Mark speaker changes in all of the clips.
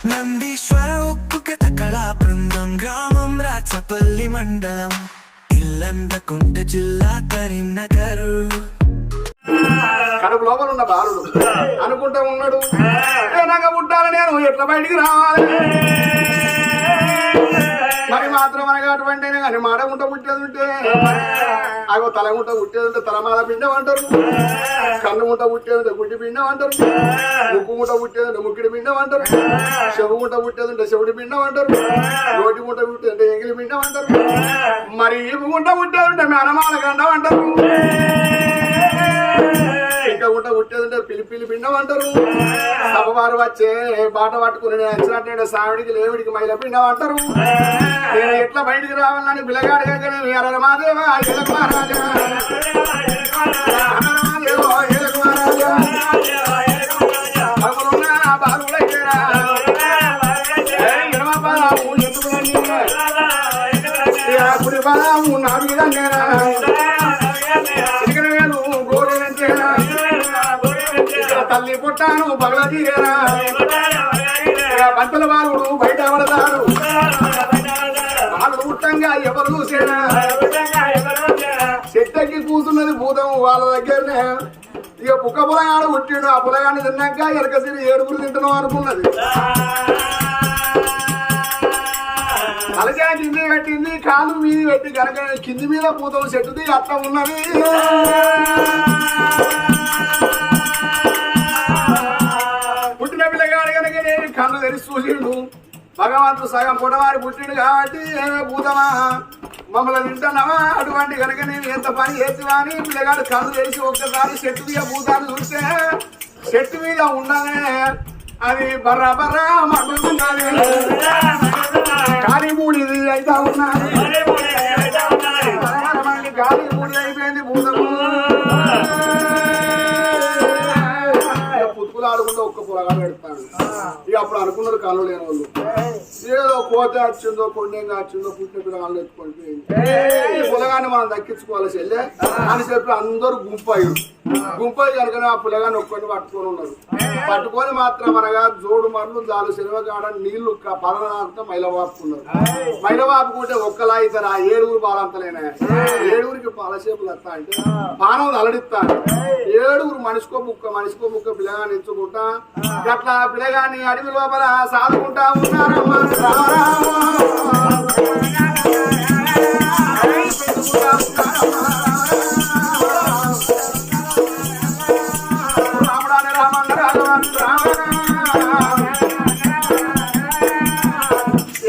Speaker 1: నందీశ్వర ఉక్కు కథకళా బృందం గ్రామం రాచపల్లి మండలం. ఇల్లందకుంట జిల్లా కరీంనగర్.
Speaker 2: కడుపు లోపల ఉన్న బాలుడు. అనుకుంటా ఉన్నాడు. వెనక పుట్టాలి నేను ఎట్లా బయటికి రావాలి? మరి మాత్రం అనగా అటువంటి కానీ మాడ గుంట పుట్టేది ఉంటే. అగో తల గుంట పుట్టేది ఉంటే తల మాల పిండం అంటారు. కన్ను గుంట పుట్టేది ఉంటే గుడ్డి పిండం అంటారు. ముక్కు గుంట పుట్టేది ఉంటే ముక్కిడి పిండం అంటారు. చెవు గుంట పుట్టేది ఉంటే చెవుడి పిండం అంటారు. నోటి గుంట పుట్టేది ఉంటే ఎంగిలి పిండం అంటారు. మరి ఈ గుంట పుట్టేది ఉంటే మేనమాల గండం అంటారు. ఉంటా గుంట పుట్టేది పిలి పిలి పిండం అంటారు సభవారు వచ్చే బాట పట్టుకుని నేను వచ్చినట్టు సావిడికి లేవిడికి మైల పిండం అంటారు నేను ఎట్లా బయటికి రావాలని పిల్లగాడిగా నేను మాదేవా ఎలకు మహారాజా ఎలకు మహారాజా. తల్లి పుట్టాను బగల తీరేరా ఇక పంతుల బాలుడు బయట పడతాడు వాళ్ళు పుట్టంగా ఎవరు చూసేనా? చెట్టకి కూతున్నది భూతం వాళ్ళ దగ్గరనే. ఇక పుక్క పులగాడు పుట్టిండు ఆ పులగాన్ని తిన్నాక ఎరకసిరి ఏడుగురు తింటున్నాం అనుకున్నది. అలజా కింది పెట్టింది కాలు మీది పెట్టి కనుక కింది మీద పూతం చెట్టుది అట్లా ఉన్నది. కన్ను తెరిచి చూసిండు. భగవంతుడు సగం పుట్టవారి పుట్టిండు కాబట్టి భూతమా? మమ్మల్ని వింటున్నావా? అటువంటి కనుక నేను ఎంత పని చేస్తున్నా అని పిల్లగాడు కన్ను తెరిచి ఒక్కసారి చెట్టు మీద భూతాన్ని చూస్తే చెట్టు మీద ఉండనే అది బర్రా బర్రా మండుతున్నది గాలి మూడిది అయితే ఉన్నది. గాలి మూడి అయిపోయింది భూతము. పెడతాను ఇక అప్పుడు అనుకున్నారు కాళ్ళు లేని వాళ్ళు. ఏదో కోత వచ్చిందో కొండేగా వచ్చిందో పుట్టిన పిల్లగాళ్ళు ఎత్తుకొని ఈ పులగాన్ని మనం దక్కించుకోవాలి చెల్లె. అని చెప్పి అందరూ గుంపు అయ్యారు గుంపు అయ్యి కనుక ఆ పులగాన్ని ఒక్కడిని పట్టుకొని ఉన్నారు. పట్టుకొని మాత్రం అనగా జోడు మరలు దాని సెలవగాడ నీళ్ళు పదన నాకుతా మైల ఒక్కలా ఇద్దరు ఆ ఏడుగురు బాలంతలేనా. ఏడుగురికి పాలసేపులు వస్తా అంటే బాణం అలడిస్తా ఏడుగురు మనిషికో ముక్క మనిషికో ముక్క పిల్లగాన్ని ఇచ్చుకుంటా అట్లా పిల్లగాన్ని అడవి లోపల సాదుకుంటా ఉన్నారమ్మా. రామ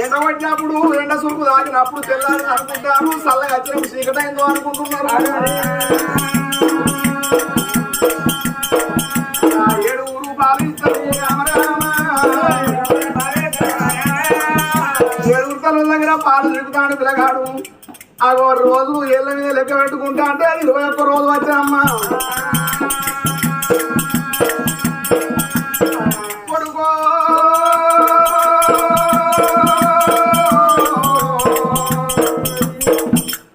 Speaker 2: ఎండ పట్టినప్పుడు ఎండ సురుకు తాకినప్పుడు తెల్లారి అనుకుంటారు చల్లగా వచ్చినప్పుడు చీకటైందో అనుకుంటున్నారు. ఆ రోజు ఏళ్ళ మీద లెక్క పెట్టుకుంటా అంటే ఇరవై ఒక్క రోజు వచ్చామ్మా కొడుకో!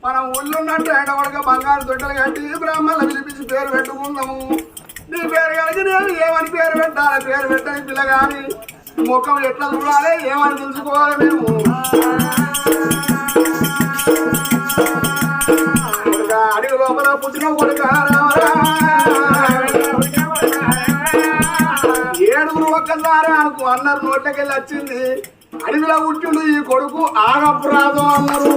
Speaker 2: మన ఊళ్ళున్నట్టు ఎండవడక బంగారు దొడ్డలు కట్టి బ్రాహ్మణులు పిలిపించి పేరు పెట్టుకుందాము. నీ పేరు కలిగి నేను ఏమని పేరు పెట్టాలి? పేరు పెట్టని పిల్లగాని ముఖం ఎట్లా చూడాలి? ఏమని తెలుసుకోవాలి మేము? పుట్టిన కొడుక ఏడుగురు ఒక్కసారి అనుకు అన్నారు నోట్లకెళ్ళి వచ్చింది. అడవిలో పుట్టిండు ఈ కొడుకు ఆగప్రాదం అన్నారు.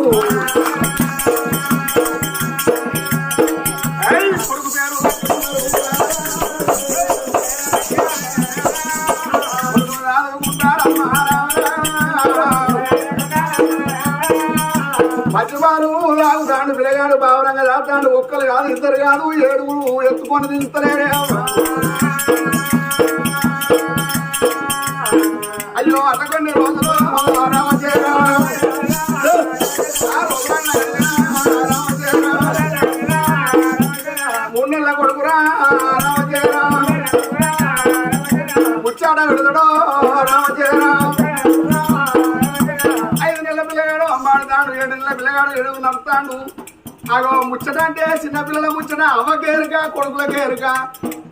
Speaker 2: పిల్లగాడు బావరంగా దాటాడు ఒక్కరు కాదు ఇద్దరు కాదు ఏడుగురు ఎత్తుకొని దించుతలేరే అయ్యో అటకొండి రోజులు మూడు నెలల కొడుకురా రామచేరా ముచ్చాడ విడుదడో రామచేరా ఐదు నెలల పిల్లగాడు అమ్మాడుతాడు ఏడు నెలల పిల్లగాడు ఏడుగు నడుతాడు అగో ముచ్చట అంటే చిన్నపిల్లల ముచ్చట అవ్వకేరుక కొడుకులకే ఎరుక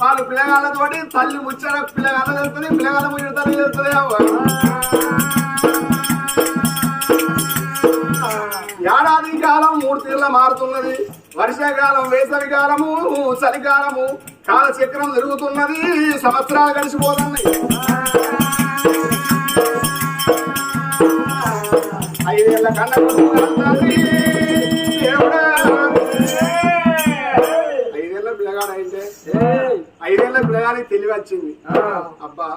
Speaker 2: వాళ్ళు పిల్లగాళ్ళతోటి తల్లి ముచ్చట పిల్లగాళ్ళ తెలుస్తుంది పిల్లగాళ్ళ ముచ్చట తల్లి తెలుస్తుంది అవ్వ. ఏడాది కాలం మూడు తీర్ల మారుతున్నది. వర్షాకాలం వేసవి కాలము చలికాలము కాలచక్రం తిరుగుతున్నది. సంవత్సరాలు గడిచిపోతున్నాయి. ఐదేళ్ళ కన్నా దేవుడా ఐదేళ్ళ పిల్లగానికి తెలివి వచ్చింది అబ్బా.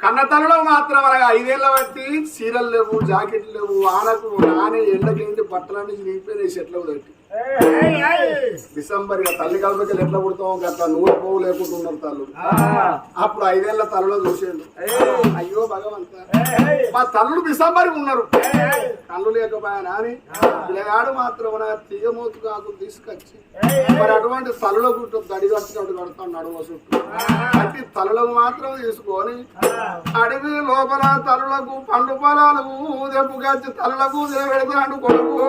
Speaker 2: కన్నతలలో మాత్రం అనగా ఐదేళ్ళ బట్టి చీరలు లేవు జాకెట్లు లేవు వానకు నానే ఎండకేంటి బట్టలన్నీ నింపిపోయినాయి చెట్లు తట్టి డిసెంబర్ ఇక తల్లి కలపకి ఎట్లా పుడతాం గట్ల నూనె పోవు లేకుండా ఉన్నారు తల్లు అప్పుడు ఐదేళ్ళ తలలో చూసేది అయ్యో భగవంత. మా తల్లుడు డిసెంబర్ ఉన్నారు. కళ్ళు లేకపోయా నాని పిల్లగాడు మాత్రం నా తీగమూతు కాకు తీసుకొచ్చి. మరి అటువంటి తలలో గుట్టు దడి కట్టినట్టు కడతాడు నడుమ చుట్టూ. తలలకు మాత్రం తీసుకొని అడవి లోపల తలులకు పండు పొలాలకు దెబ్బకొచ్చి తలలకు పెడతాడు కొడుకు.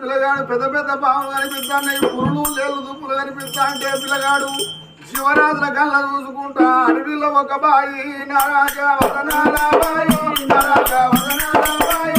Speaker 2: పిల్లగాడు పెద్ద పెద్ద పాము కనిపిస్తాయి పురులు లేదు దుప్పులు కనిపిస్తా అంటే పిల్లగాడు శివరాత్రి కళ్ళ చూసుకుంటా. అడవిలో ఒక బాయి నారాజ వదనాల బాయి నారాజ వదనాల బాయి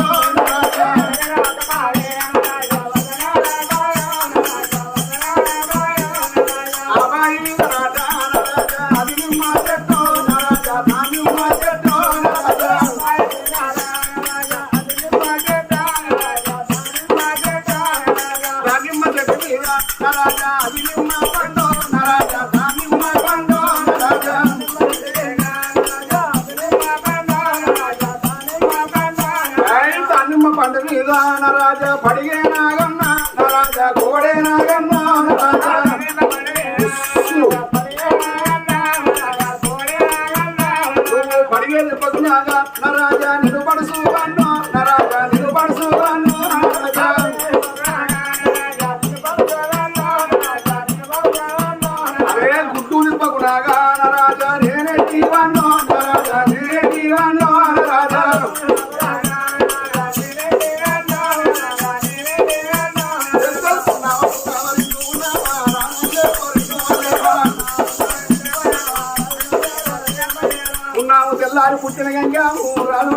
Speaker 2: నరాజా పడిగే నాగన్న నరాజా కోడే నాగన్న ఉన్నాము పుట్టిన గంగాము రాను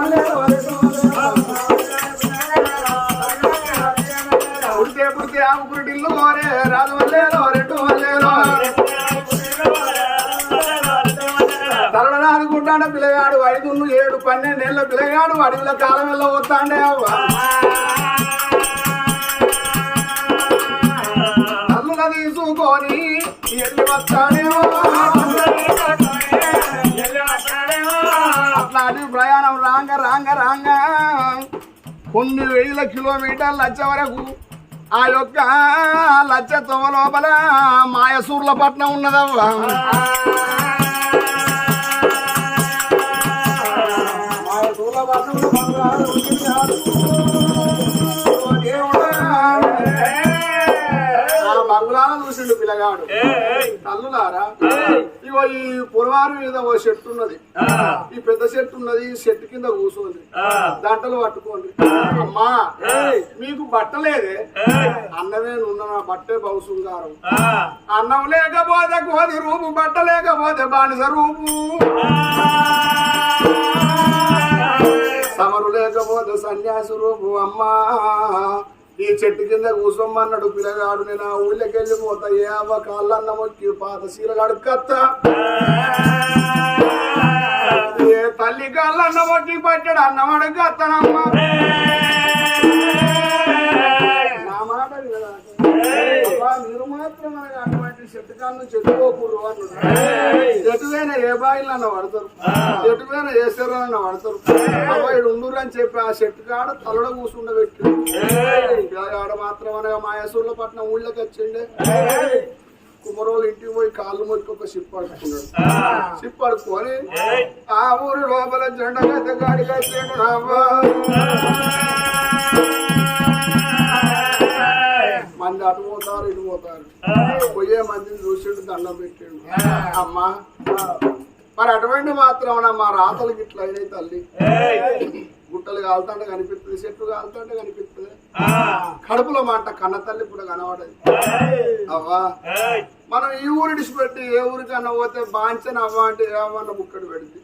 Speaker 2: పుడితే పుడితే ఆమె పురిటిల్లు కోరే రాజు వల్లేలో రెండు వల్లేలో తరడనాడుకుంటాడ పిల్లగాడు ఐదు ఏడు పన్నెండేళ్ళ పిల్లగాడు అడవిలో కాలం వెళ్ళ పోతాండే అవ్వ. నల్లుల తీసుకొని ఎల్లి వస్తాడేమో రాంగ. కొన్ని వేల కిలోమీటర్ల లచ్చ వరకు ఆ యొక్క లచ్చ తొవ లోపల మాయసూర్ల పట్నం ఉన్నదవ్వా. పిల్లగాడు తల్లులారా ఇగో ఈ పురవారి మీద ఓ చెట్టు ఉన్నది ఈ పెద్ద చెట్టు ఉన్నది ఈ చెట్టు కింద కూర్చోండి దంటలు పట్టుకోండి. అమ్మా మీకు బట్టలేదే? అన్నమే నున్న బట్టే బహుశృంగారం అన్నం లేకపోతే కోది రూపు బట్ట లేకపోతే బానిస రూపు. సమరు లేకపోతే సన్యాసి రూపు అమ్మా. ఈ చెట్టు కింద కూసొమ్మన్నాడు పిల్లగాడు నేను ఆ ఊళ్ళకి వెళ్ళిపోతా. ఏ అవ్వ కాళ్ళన్న మొక్కి పాత సీరగాడు కత్త ఏ తల్లి కాళ్ళన్న మొక్కి పట్టాడు అన్నవాడు కత్తనమ్మ నా మాట వినరా? అబ్బా, మీరు మాత్రం అటువంటి చెట్టు చెట్టుకోకూడదు అన్నాడు చెట్టుపైన ఏ బాయిలు అన్న పడతారు చెట్టుపైన ఏ శరీరం అన్న పడతారు అబ్బాయి ఉండురు అని చెప్పి ఆ చెట్టు కాడ తలడ కూర్చుండబెట్టి పిల్లగాడ మాత్రం అనగా మాయసూర్ల పట్నం ఊళ్ళకి వచ్చిండే. కుమరోలు ఇంటికి పోయి కాళ్ళు మొక్కి ఒక షిప్ పడుకున్నాడు షిప్ పడుకొని ఆ ఊరు లోపల జెండా గాడికి వచ్చిండు మంది అటు పోతారు ఇటు పోతారు పోయే మందిని చూసిండు దండం పెట్టిండు. అమ్మా. మరి అటువంటి మాత్రం మా రాతలకి ఇట్లా అయినాయి తల్లి. గుట్టలు కాలుతుంటే కనిపిస్తుంది చెట్లు కాలుతుంటే కనిపిస్తుంది కడుపులో మాట కన్న తల్లి కూడా కనబడదు. అవ్వా. మనం ఈ ఊరు విడిచిపెట్టి ఏ ఊరికన్నా పోతే బాంచని అవ్వ అంటే ఏ అవ్వ అన్న బుక్కడు పెడితే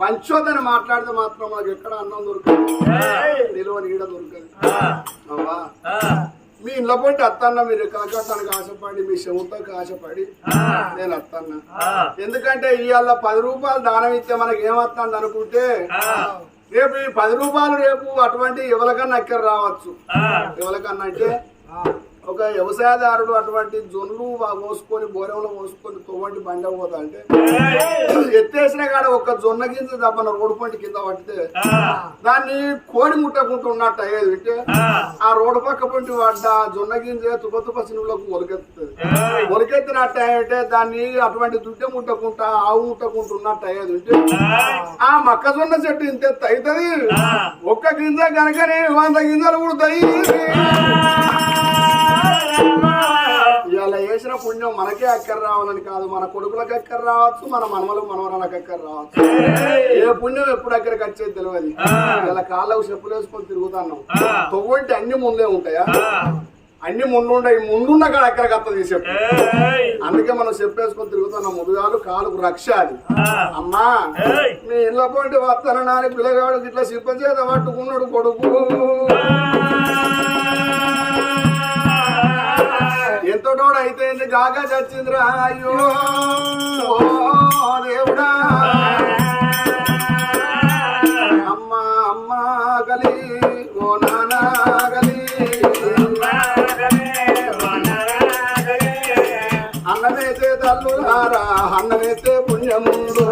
Speaker 2: పంచోదని మాట్లాడితే మాత్రం మనకి ఎక్కడ అన్నం దొరకదు. నిలువ నీడ దొరకదు. అవ్వా. మీ ఇంట్లో పోటీ అత్తన్న మీరు కలకత్తానికి ఆశపడి మీ చెవుతోకి ఆశపడి నేను అత్తన్న. ఎందుకంటే ఇవాళ పది రూపాయలు దానం ఇస్తే మనకి ఏమవుతుంది అనుకుంటే రేపు ఈ పది రూపాయలు రేపు అటువంటి ఎవరికన్నా అక్కర రావచ్చు ఎవరికన్నా అంటే ఒక వ్యవసాయదారుడు అటువంటి జొన్లు పోసుకొని బోరెంలో పోసుకొని తోవంటి బండి పోతా అంటే ఎత్తేసిన కాడ ఒక జొన్న గింజ దబ్బన రోడ్డు పంటి కింద పట్టితే దాన్ని కోడి ముట్టకుంటూ ఉన్నట్టు అయ్యేది అంటే ఆ! రోడ్డు పక్క పంటి పడ్డ జొన్న గింజ తుప తుప సినువులకు ఒలికెత్తుతుంది. ఒలికెత్తినట్టు అంటే దాన్ని అటువంటి దుడ్డ ముట్టకుంటా ఆవు ముట్టకుంటూ ఉన్నట్టు అయ్యేది అంటే ఆ మొక్కజొన్న చెట్టు ఇంత అవుతుంది ఒక్క గింజ కనుకనే వంద గింజలు పుడతాయి. పుణ్యం మనకే అక్కర రావాలని కాదు. మన కొడుకులకు అక్కర రావచ్చు మన మనమలకు మనవరాలకు అక్కర రావచ్చు. ఏ పుణ్యం ఎప్పుడు అక్కడికి వచ్చేది తెలియదు ఇలా కాళ్ళకు చెప్పులు వేసుకొని తిరుగుతున్నాం. తొవ్వంటి అన్ని ముందే ఉంటాయా? అన్ని ముందుంటాయి ముందున్న కాడ వస్తుంది ఈ చెప్పు. అందుకే మనం చెప్పేసుకొని తిరుగుతున్నాం. ముదుగాలు కాలుకు రక్ష అది. అమ్మా మీ ఇళ్ళ పోటీ వస్తాన నాని పిల్లగాడు ఇట్లా సిప్ప చేత పట్టుకున్నాడు కొడుకు. ఎంతటోడు అయితే గాగా అయ్యో ఓ దేవుడా. అమ్మా అమ్మా గలి ఓ నానా గలి. అన్నమేతే తల్లులారా అన్నమేతే పుణ్యముండు.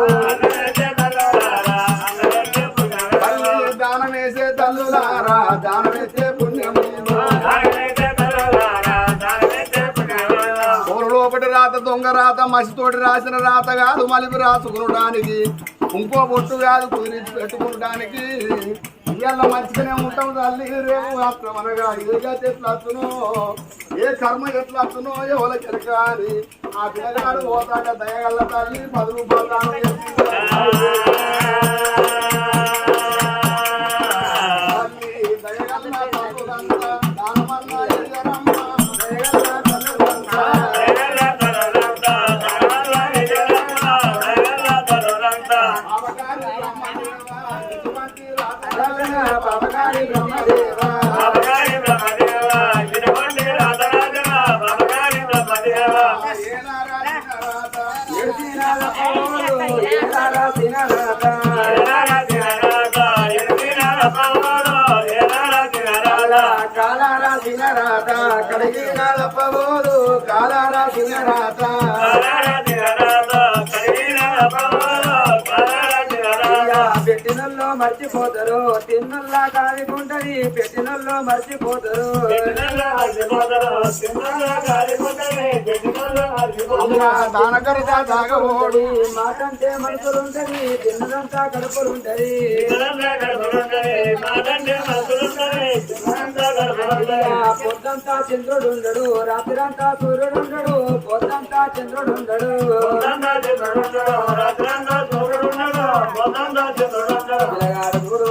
Speaker 2: రాత మసితోటి రాసిన రాత కాదు మలిపి రాసుకునడానికి. ఇంకో బొట్టు కాదు కుదిరించి పెట్టుకోవడానికి ఇవాళ మంచిగానే ఉంటాం తల్లి రేపు మాత్రం అనగా ఏ గతి ఎట్లా వస్తునో ఏ కర్మ ఎట్లా వస్తునో ఎవరికి ఎరక అని ఆ పిల్లగాడు పోతాక దయగల్ల తల్లి పది రూపాయలు రాసిన రాత, కడిగిన లప్పబోదు కాల రాసిన రాత. మర్చిపోతారు. తిన్నుల్లా కాలికుంటది పెట్టినల్లో మర్చిపోతారు. దానకరత దాగబోడు మాకంటే మనుషులుంటది తిన్నదంతా కడుపులుంటది. పొద్దంతా చంద్రుడుండడు రాత్రంతా సూర్యుడుండడు పొద్దంతా చంద్రుడుండడు. పిల్లగాడు మూడు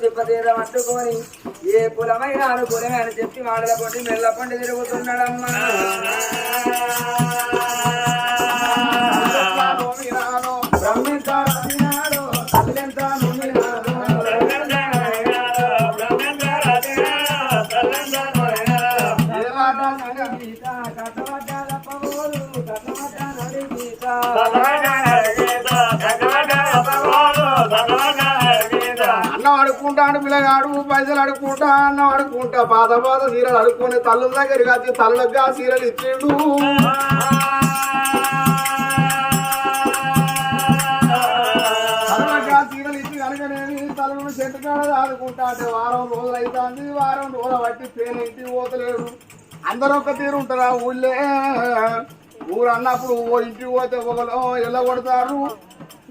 Speaker 2: తిప్పతీరం అంటుకొని ఏ కులమైన అనుకూలమే అని చెప్పి మాటల పొండి మెల్ల పొండి తిరుగుతున్నాడమ్మా. అడుక్కుంటాడు పిల్లగాడు పైసలు అడుక్కుంటా అన్నం అడుక్కుంటా. పాత పాత చీరలు అడుక్కొని తల్లుల దగ్గరికి వచ్చి తల్లులకు ఆ సీరలు ఇచ్చిండు. తల్లులకు ఆ సీరలు ఇచ్చి కనుకనేమి తల్లులు చెట్టు కాడ ఆడుకుంటా అంటే వారం రోజులు అవుతుంది వారం రోజులు బట్టి పేరు ఇంటికి పోతలేడు అందరూ ఒక తీరు ఉంటారా ఊళ్ళే. ఊరు అన్నప్పుడు ఓ ఇంటికి పోతే ఒకరు ఎలా కొడతారు.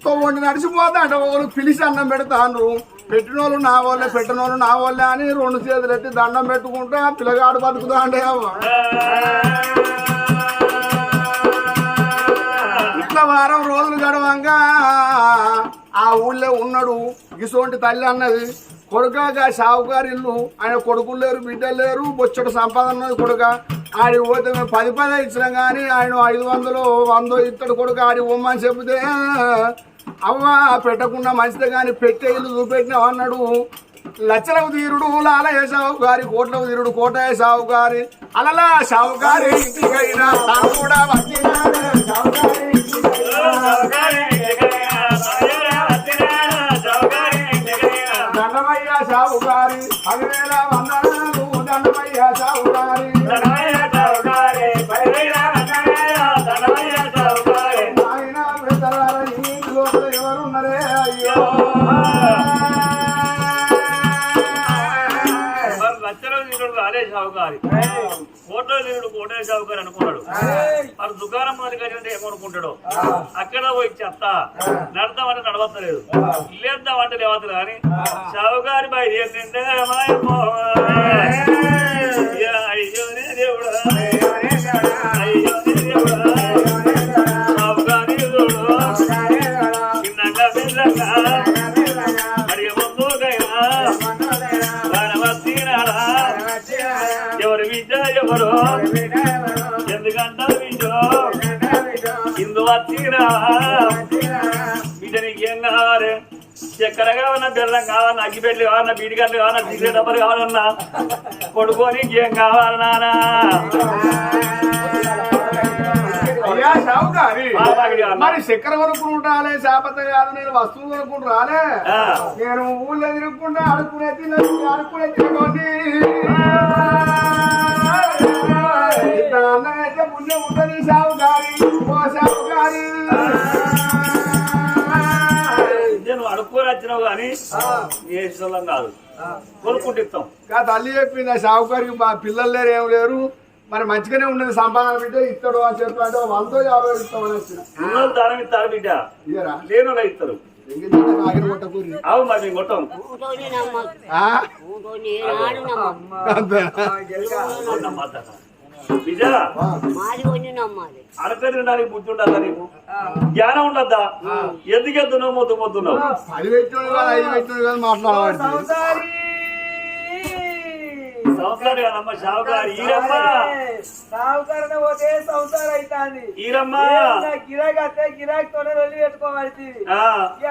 Speaker 2: తొవ్వండి నడిచిపోతా అంటే ఒకరు పిలిచి అన్నం పెడతాను పెట్టినోళ్ళు నా వాళ్ళే పెట్టినోళ్ళు నా వాళ్ళే అని రెండు చేతులు ఎత్తి దండం పెట్టుకుంటా పిల్లగాడు బతుకుతా అంటే ఇట్లా వారం రోజులు గడవంగా ఆ ఊళ్ళో ఉన్నాడు గిసోంటి తల్లి అన్నది. కొడుకగా షావుకారు ఇల్లు ఆయన కొడుకులు లేరు బిడ్డలు లేరు బొచ్చడు సంపాదన కొడుక. ఆడి పోతే మేము పది పదే ఇచ్చినాం కానీ ఆయన ఐదు వందలు వందో ఇత్తడు కొడుక ఆడి ఉమ్మని చెబితే అవ్వ పెట్టకుండా మంచిదే కానీ పెట్టే ఇల్లు చూపెట్టినావు అన్నాడు. లచ్చలకు తీరుడు లాలయ్య సావుకారి కోట్లకు తీరుడు కోటయ్య సావుకారి అలలా సావుకారి ఇంటికైనా తాను కూడా వచ్చినాడు. సావుకారి ఇంటికైనా సావుకారి పదివేల వందనాలు దండమయ్య
Speaker 3: సావు నీరుడు రాలే షావుకారి. కోటలో నీరుడు కోటే షావుకారి అనుకున్నాడు. మరి దుకాణం మొదలు కట్టినట్టు ఏమనుకుంటాడు అక్కడ పోయి చెత్త. నడతామంటే నడవత్తలేదు. ఇల్లేద్దామంటే లేవత్తలేదు కానీ షావుకారి బయట ఏంటంటే అయ్యోనే దేవుడా. అయ్యోనే దేవుడా. ఎవరు ఎందుకంటే విద్యో ఇందు వచ్చినా బిడ్డ నీకేం కావాలి? చక్కెర కావాలన్నా బెల్లం కావాలన్నా అగ్గిపెట్లు కావాలన్నా బీడిగడ్డలు కావాలన్నా తీసే డబ్బలు కావాలన్నా కొడుకొని ఏం కావాలి నానా?
Speaker 2: అయ్యా సావుకారి.
Speaker 3: బాబాకి కావాలా?
Speaker 2: మరి చక్కెర కొనుక్కుంటూ రాలే చేపత కాదు నేను వస్తువు కొనుక్కుంటూ రాలే. నేను ఊళ్ళో తిరుగుకుంటా అడుక్కునే తిన్నది ఉంటుంది సావుకారి ఓ సావుకారి
Speaker 3: నేను అడుక్కొని వచ్చినావు కానీ ఇష్టం కాదు. కొనుక్కుంటిస్తాం.
Speaker 2: ఇంకా తల్లి చెప్పింది ఆ సావుకారికి మా పిల్లలు లేరు ఏం లేరు. మరి మంచిగానే ఉన్నది సంపాదన బిడ్డ ఇస్తాడు అని చెప్పి అంటే వందో యాభై ఇస్తామని వచ్చిన.
Speaker 3: ఉన్నోళ్ళు దానం ఇస్తారు బిడ్డ? లేని ఇస్తారు.
Speaker 2: ఎంగిల్ ఆగిన కొట్టకూరి
Speaker 3: అవు మరి కొట్టాం అడపేరు తినడానికి బుద్ధి ఉండద్దా నీకు? జ్ఞానం ఉండద్దా? ఎందుకు ఎత్తున్నావు మొద్దు మొద్దున్నావు
Speaker 2: పది
Speaker 3: సంవత్సరాలు కాదమ్మ షావుకారు ఈరమ్మ.
Speaker 4: సావుకారణ పోతే సంసారం అవుతాంది
Speaker 3: ఈరమ్మ.
Speaker 4: గిరాకీ వస్తే గిరాకీ తోనే వెళ్ళి పెట్టుకోవాలి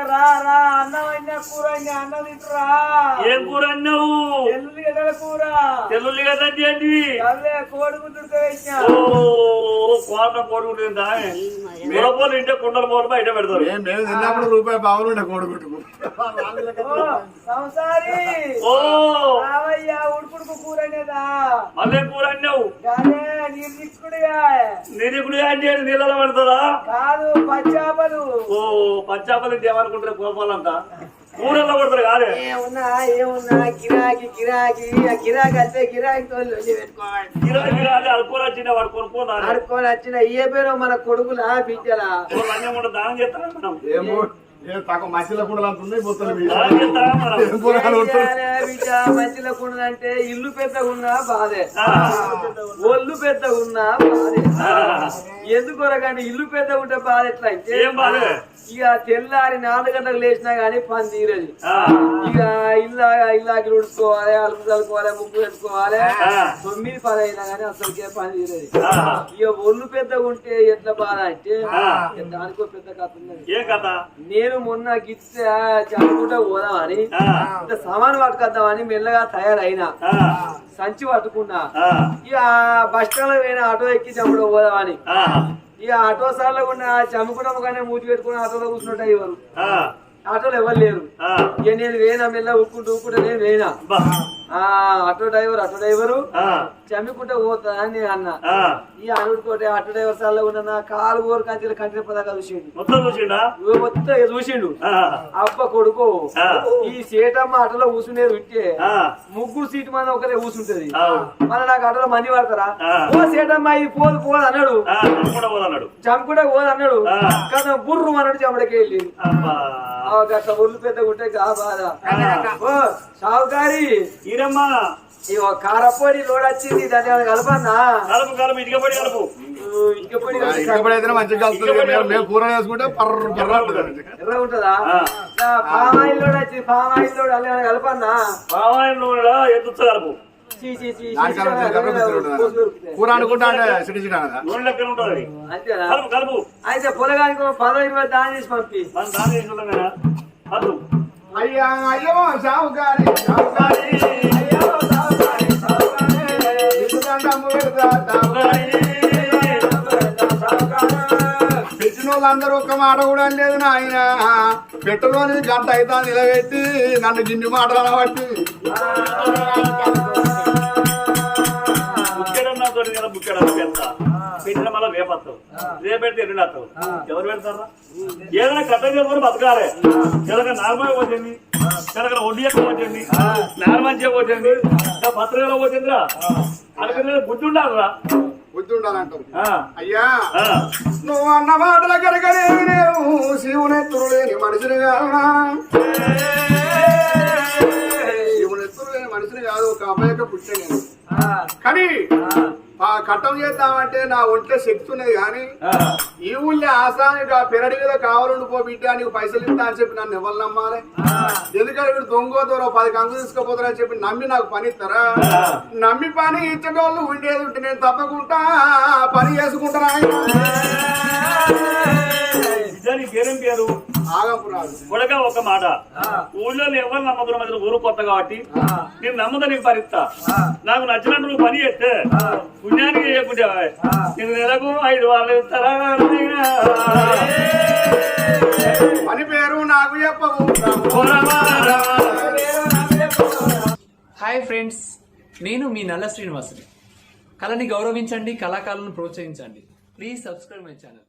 Speaker 4: రా రా అన్నం అయినా కూర అయినా అన్నం తింటురా.
Speaker 3: ఏం కూర అన్నావు?
Speaker 4: ఎల్లుల్లి గడ్డల కూర.
Speaker 3: తెల్లుల్లి కదా ఏంటి
Speaker 4: అదే కోడి
Speaker 3: ఓ కోట కోడుకుంటుందా మిరపలు ఇంటే కుండలు పోటు బయట పెడతారు.
Speaker 2: మేము మేము తిన్నప్పుడు రూపాయి బావులు ఉండే కోడిగుట్టుకు
Speaker 4: సంసారి.
Speaker 3: ఓ.
Speaker 4: రావయ్యా ఉడుకుడుకు కూర అనేదా
Speaker 3: మళ్ళీ కూర అన్నావు
Speaker 4: కానీ నీరు చిక్కుడుగా
Speaker 3: నేను ఇప్పుడు ఏంటి అని నీళ్ళలో పడుతుందా?
Speaker 4: కాదు పచ్చాపలు
Speaker 3: ఓ పచ్చాపలు ఏమనుకుంటారు కోపాలంట కూరల్లో పడతారు కాదే?
Speaker 4: ఏమున్నా ఏమున్నా గిరాకీ గిరాకీ. ఆ గిరాకీ వస్తే గిరాకీ తోలి పెట్టుకోవాలి.
Speaker 3: గిరాకీ రాలే అనుకోని వచ్చిన వాడు కొనుక్కున్నారు
Speaker 4: ఆడుకొని వచ్చిన ఏ పేరు మన కొడుకులా బిడ్డలా.
Speaker 3: అన్నీ కూడా దానం చేస్తారా మనం
Speaker 2: మధ్యలో కూడా అంత ఉంది పోతుంది మీ
Speaker 3: దానం చేస్తారా మనం
Speaker 2: ఏం కూరగాయలు కొడుతున్నారు?
Speaker 4: బిడ్డ? మంచిలో అంటే ఇల్లు పెద్దగా ఉన్నా బాధే ఒళ్ళు పెద్దగా ఉన్నా బాధే ఇల్లు పెద్దగా ఉంటే బాధ ఎట్లా? అంటే
Speaker 3: ఏం బాధే?
Speaker 4: ఇక తెల్లారి నాలుగు గంటలకు లేచినా గానీ పని తీరదు. ఇక ఇల్లా ఇల్లాకి ఉడుచుకోవాలి అలుపు చల్లుకోవాలి ముగ్గు పెట్టుకోవాలి. తొమ్మిది పది అయినా గానీ అసలుకే పని తీరదు. ఇక ఒళ్ళు పెద్దగా ఉంటే ఎట్లా బాధ? అంటే దానికో పెద్ద కథ ఉన్నది.
Speaker 3: ఏం కథ?
Speaker 4: నేను మొన్న గిట్ట చదువుకుంటా పోదామని ఇంత సామాను పట్టుకొద్దామని మెల్లగా తయారైనా. సంచి పట్టుకున్నా. ఇక బస్ స్టాండ్లో పోయిన ఆటో ఎక్కి చప్పుడు పోదామని ఇక ఆటో సార్లో ఉన్న చమ్ముకున్నాము కానీ మూతి పెట్టుకుని ఆటోలో కూర్చున్నట్టు ఇవ్వరు ఆటోలో ఎవరు లేరు. ఇక నేను వేనా మెల్ల ఉక్కుంటూ ఉక్కుంటూ నేను వేనా ఆటో డ్రైవర్ ఆటో డ్రైవరు. చమ్ముకుంటే పోతా అని నేను అన్నా. ఈ అనుకోటి ఆటో డ్రైవర్ సార్లో ఉన్న నా కాలు ఊరు కంచెలు కంచెల పదాకా చూసిండు.
Speaker 3: మొత్తం చూసిండా?
Speaker 4: మొత్తం అబ్బ కొడుకు. ఈ సేటమ్మ ఆటోలో కూర్చునేది ఉంటే ముగ్గురు సీటు మంది ఒకరే కూర్చుంటది. మన నాకు ఆటోలో మంది పడతారా. ఓ సేటమ్మ ఇది పోదు పోదు అన్నాడు. చంపుకుంటే పోదు అన్నాడు. కదా బుర్రు అన్నాడు చెమటకి వెళ్ళి.
Speaker 3: అబ్బా.
Speaker 4: గట్ల ఒళ్ళు పెద్ద ఉంటే గా బాధ. సావుకారి.
Speaker 3: ఈరమ్మా.
Speaker 4: ఇగో కారపొడి లోడ్ వచ్చి నీ దాన్ని ఏమైనా కలపన్నా
Speaker 3: కలుపు కలుపు ఇటుక పడి కలుపు
Speaker 4: పొడి
Speaker 2: మంచిగా మేము- కూర వేసుకుంటే పర్ర పర్ర అంటుంది.
Speaker 4: ఎర్ర ఉంటుందా?
Speaker 3: ఆ.
Speaker 4: పామ్ ఆయిల్ లోడ్ వచ్చి పామ్ ఆయిల్ లోడ్ అలా కలపన్నా
Speaker 3: పామాయిల్ నూనె ఎద్దుచ్చ కలుపు.
Speaker 2: కూర అనుకుంటా అంటే సిటీ సిటీ అనదా
Speaker 3: నూనె లెక్కన ఉంటుంది అది.
Speaker 4: అంతేనా?
Speaker 3: కలుపు కలుపు.
Speaker 4: అయితే పొలగానికి పదో ఇరవై దాని చేసి పంపి.
Speaker 2: అయ్యా అయ్యో సావుకారి సావుకారి అయ్యో సావుకారి వాళ్ళందరూ ఒక్క మాట కూడా లేదు నాయన. పెట్టలోని గంట అయితే నిలబెట్టి నన్ను గిన్ని మాటలు అనబట్టి
Speaker 3: పెట్టిన మళ్ళీ రేపత్తావు రేపెడితే ఎల్లుండి ఎవరు పెడతారా? ఏదైనా కథ చెప్పని బతకాలి. ఏదైనా నార్మల్ పోతుంది? ఏదైనా ఒడ్డు ఎక్కువ పోతుంది? నార్మల్ చేయబోతుంది పత్రికలో పోతుందిరా? అనుకునే బుద్ధి ఉండాలిరా.
Speaker 2: బుద్ధి ఉండాలంటారు
Speaker 3: ఆ,
Speaker 2: అయ్యా. నువ్వు అన్న మాటల కనుకనేవి నేను లేని మనిషిని కాదు శివునెత్తురు లేని మనిషిని కాదు ఒక అమ్మాయికి పుట్టే నేను. కానీ ఆ కట్టం చేద్దామంటే నా ఒంట్లో శక్తి ఉన్నది కానీ. ఈ ఊళ్ళో ఆసానికి ఆ పెరడి మీద కావాలండి పో బిడ్డ నీకు పైసలు ఇస్తా అని చెప్పి నన్ను ఎవరు నమ్మాలి? ఎందుకంటే వీడు దొంగ దూరం పది కంకులు తీసుకుపోతారని చెప్పి నమ్మి నాకు పని ఇస్తారా? నమ్మి పని ఇచ్చేటోళ్ళు ఉండేది ఉంటే నేను తప్పకుండా పని చేసుకుంటారా
Speaker 3: నీ పేరేం పేరు? కొడక ఒక మాట. ఊళ్ళో ఎవరు నమ్మకున్న మధ్య ఊరు కొత్త కాబట్టి నేను నమ్మదా నీకు భరిస్తా. నాకు నచ్చినట్టు నువ్వు పని చేస్తే పుణ్యానికి చేయకుంటే నేను నెలకు ఐదు వాళ్ళు ఇస్తారా?
Speaker 2: పని పేరు నాకు చెప్పవు
Speaker 5: హాయ్ ఫ్రెండ్స్ నేను మీ నల్ల శ్రీనివాసుని. కళని గౌరవించండి కళాకారులను ప్రోత్సహించండి. Please subscribe my channel